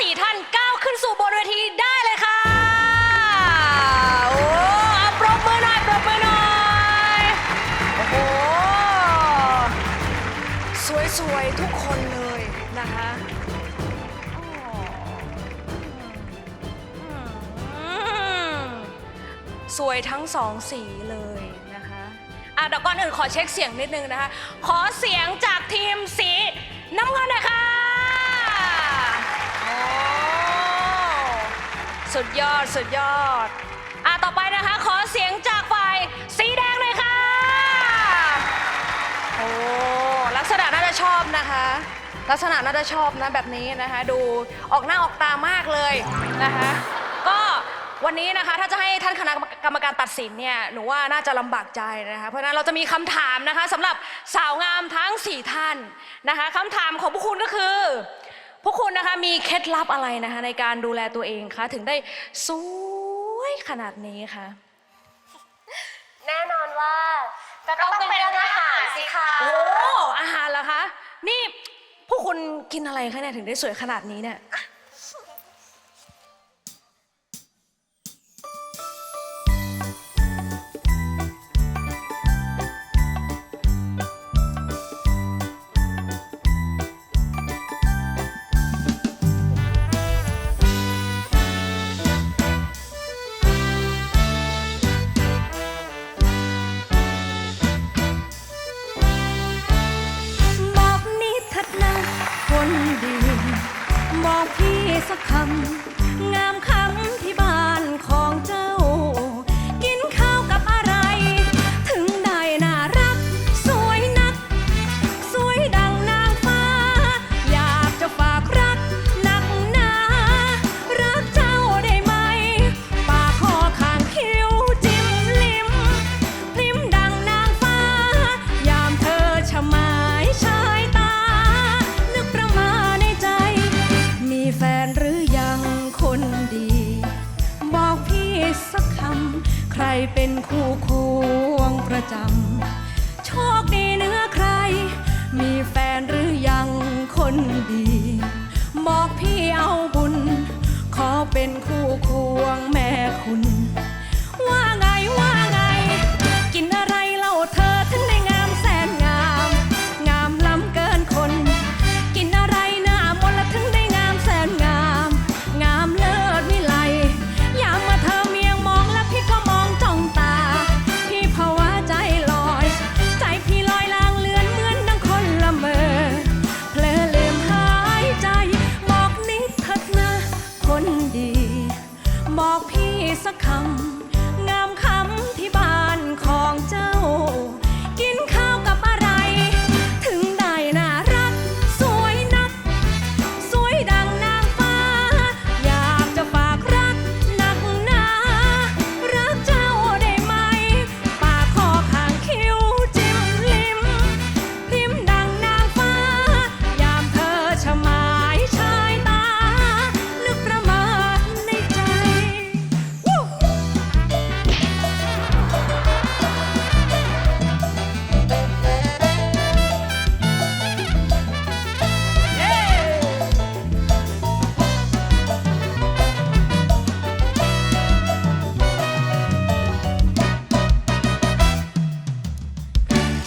4 ท่านก้าวขึ้นสู่บนเวทีได้เลยค่ะ โอ้เอาปรบมือหน่อยปรบมือหน่อย โอ้โห สวยๆ ทุกคนเลยนะคะอืมสวยทั้งสองสีเลยนะคะอะเดี๋ยวก่อนอื่นขอเช็คเสียงนิดนึงนะคะ ขอเสียงจากทีมสีน้ำเงินหน่อยค่ะ สุดยอด สุดยอด อะ ต่อไปนะคะ ขอเสียงจากฝ่ายสีแดงเลยค่ะ โอ้ ลักษณะน่าจะชอบนะคะ ลักษณะน่าจะชอบนะแบบนี้นะคะ ดูออกหน้าออกตามากเลยนะคะ ก็วันนี้นะคะถ้าจะให้ท่านคณะกรรมการตัดสินเนี่ยหนูว่าน่าจะลำบากใจนะคะเพราะฉะนั้นเราจะมีคำถามนะคะสำหรับสาวงามทั้ง 4 ท่านนะคะคำถามของพวกคุณก็คือ พวกคุณนะคะมีเคล็ดลับอะไรนะคะ ในการดูแลตัวเองคะถึงได้สวยขนาดนี้คะแน่นอนว่าก็ต้องเป็นเรื่องอาหารสิคะโอ้อาหารเหรอคะ นี่พวกคุณกินอะไรคะเนี่ยถึงได้สวยขนาดนี้เนี่ย บอก สักคำ ใครเป็นคู่ควงประจำ โชคดีเหนื้อใคร มีแฟนหรือยังคนดี บอกพี่เอาบุญ ขอเป็นคู่ควง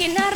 Making out